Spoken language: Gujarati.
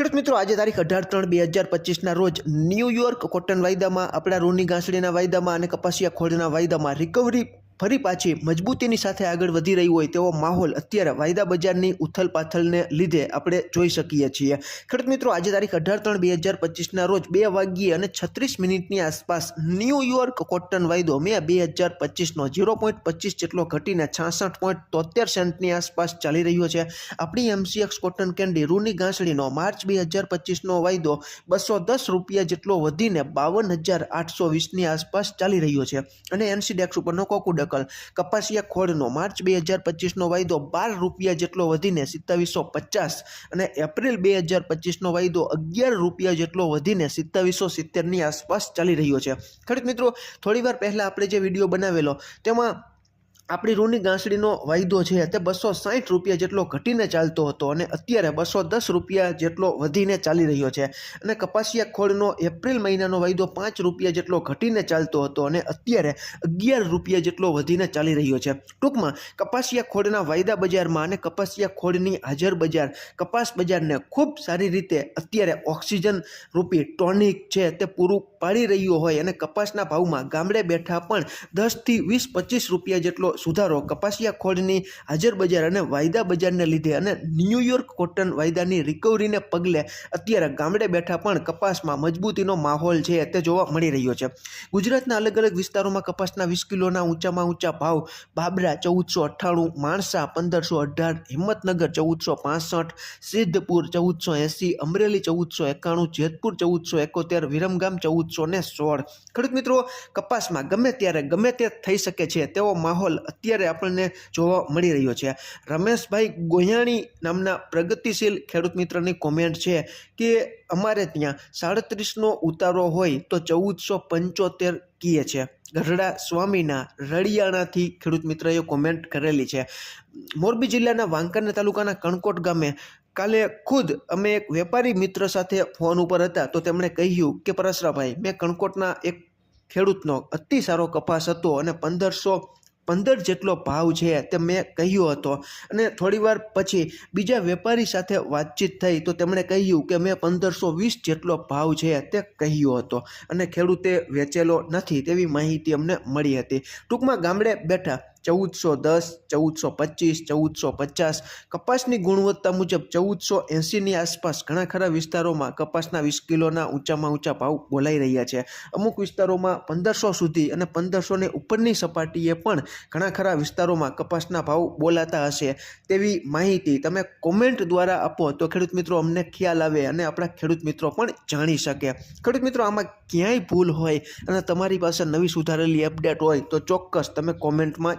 ખેડૂત મિત્રો, આજે તારીખ અઢાર ત્રણ બે હજાર પચીસના રોજ ન્યૂયોર્ક કોટન વાયદામાં, આપણા રૂની ઘાસડીના વાયદામાં અને કપાસિયા ખોળના વાયદામાં રિકવરી ફરી પાછી મજબૂતીની સાથે આગળ વધી રહી હોય તેવો માહોલ અત્યારે વાયદા બજારની ઉથલ પાથલને લીધે આપણે જોઈ શકીએ છીએ. ખેડૂત મિત્રો, આજે તારીખ અઢાર ત્રણ બે હજાર પચીસના રોજ બે વાગ્યે અને છત્રીસ મિનિટની આસપાસ ન્યૂયોર્ક કોટન વાયદો મે બે હજાર પચીસનો ઝીરો પોઈન્ટ પચીસ જેટલો ઘટીને છાસઠ પોઈન્ટ તોતેર સેન્ટની આસપાસ ચાલી રહ્યો છે. આપણી એમસીએક્સ કોટન કેન્ડી રૂની ઘાસડીનો માર્ચ બે હજાર પચીસનો વાયદો બસો દસ રૂપિયા જેટલો વધીને બાવન હજાર આઠસો વીસની આસપાસ ચાલી રહ્યો છે. અને એનસીડેક્સ ઉપરનો કોકુડકલ કપાસિયા ખોળનો માર્ચ બે હજાર પચીસનો વાયદો બાર રૂપિયા જેટલો વધીને સિત્તાવીસો પચાસ અને એપ્રિલ બે હજાર પચીસનો વાયદો અગિયાર રૂપિયા જેટલો વધીને સિત્તાવીસો સિત્તેરની આસપાસ ચાલી રહ્યો છે. ખેડૂત મિત્રો, થોડીવાર પહેલાં આપણે જે વીડિયો બનાવેલો, તેમાં આપણી રૂની ગાંસડીનો વાયદો છે તે બસો સાઠ રૂપિયા જેટલો ઘટીને ચાલતો હતો અને અત્યારે બસો દસ રૂપિયા જેટલો વધીને ચાલી રહ્યો છે. અને કપાસિયા ખોળનો એપ્રિલ મહિનાનો વાયદો પાંચ રૂપિયા જેટલો ઘટીને ચાલતો હતો અને અત્યારે અગિયાર રૂપિયા જેટલો વધીને ચાલી રહ્યો છે. ટૂંકમાં, કપાસિયા ખોળના વાયદા બજારમાં અને કપાસિયા ખોળની હાજર બજાર, કપાસ બજારને ખૂબ સારી રીતે અત્યારે ઓક્સિજન રૂપી ટોનિક છે તે પૂરું પાડી રહ્યો હોય અને કપાસના ભાવમાં ગામડે બેઠા પણ દસથી વીસ, પચીસ રૂપિયા જેટલો સુધારો કપાસિયા ખોળની હાજર બજાર અને વાયદા બજારને લીધે અને ન્યૂયોર્ક કોટન વાયદાની રિકવરીને પગલે અત્યારે ગામડે બેઠા પણ કપાસમાં મજબૂતીનો માહોલ છે તે જોવા મળી રહ્યો છે. ગુજરાતના અલગ અલગ વિસ્તારોમાં કપાસના વીસ કિલોના ઊંચામાં ઊંચા ભાવ બાબરા ચૌદસો અઠ્ઠાણું, માણસા પંદરસો અઢાર, હિંમતનગર ચૌદસો પાસઠ, સિદ્ધપુર ચૌદસો એંસી, અમરેલી ચૌદસો એકાણું, જેતપુર ચૌદસો એકોતેર, વિરમગામ ચૌદસો ને સોળ. ખેડૂત મિત્રો, કપાસમાં ગમે ત્યારે, ગમે તે થઈ શકે છે, તેવો માહોલ અત્યારે આપણને જોવા મળી રહ્યો છે. રમેશભાઈ ગોયાણી નામના પ્રગતિશીલ ખેડૂત મિત્રની કોમેન્ટ છે કે, અમારે ત્યાં સાડત્રીસનો ઉતારો હોય તો ચૌદસો પંચોતેર કીએ છે. ગઢડા સ્વામીના રળિયાણાથી ખેડૂત મિત્રએ કોમેન્ટ કરેલી છે. મોરબી જિલ્લાના વાંકાને તાલુકાના કણકોટ ગામે કાલે ખુદ અમે એક વેપારી મિત્ર સાથે ફોન ઉપર હતા તો તેમણે કહ્યું કે પરસરાભાઈ મેં કણકોટના એક ખેડૂતનો અતિ સારો કપાસ હતો અને પંદરસો પંદર જેટલો ભાવ છે તે મેં કહ્યો હતો. અને થોડીવાર પછી બીજા વેપારી સાથે વાતચીત થઈ તો તેમણે કહ્યું કે, મેં પંદરસો વીસ જેટલો ભાવ છે, તે કહ્યો હતો. અને ખેડૂતે વેચેલો નથી તેવી માહિતી અમને મળી હતી. ટૂંકમાં ગામડે બેઠા ચૌદસો દસ, ચૌદસો પચીસ, ચૌદસો પચાસ. કપાસની ગુણવત્તા મુજબ ચૌદસો એંસીની આસપાસ ઘણા ખરા વિસ્તારોમાં કપાસના વીસ કિલોના ઊંચામાં ઊંચા ભાવ બોલાઈ રહ્યા છે. અમુક વિસ્તારોમાં પંદરસો સુધી અને પંદરસોને ઉપરની સપાટીએ પણ ઘણા ખરા વિસ્તારોમાં કપાસના ભાવ બોલાતા હશે. તેવી માહિતી તમે કોમેન્ટ દ્વારા આપો તો ખેડૂત મિત્રો અમને ખ્યાલ આવે અને આપણા ખેડૂત મિત્રો પણ જાણી શકે. ખેડૂત મિત્રો, આમાં ક્યાંય ભૂલ હોય અને તમારી પાસે નવી સુધારેલી અપડેટ હોય તો ચોક્કસ તમે કોમેન્ટમાં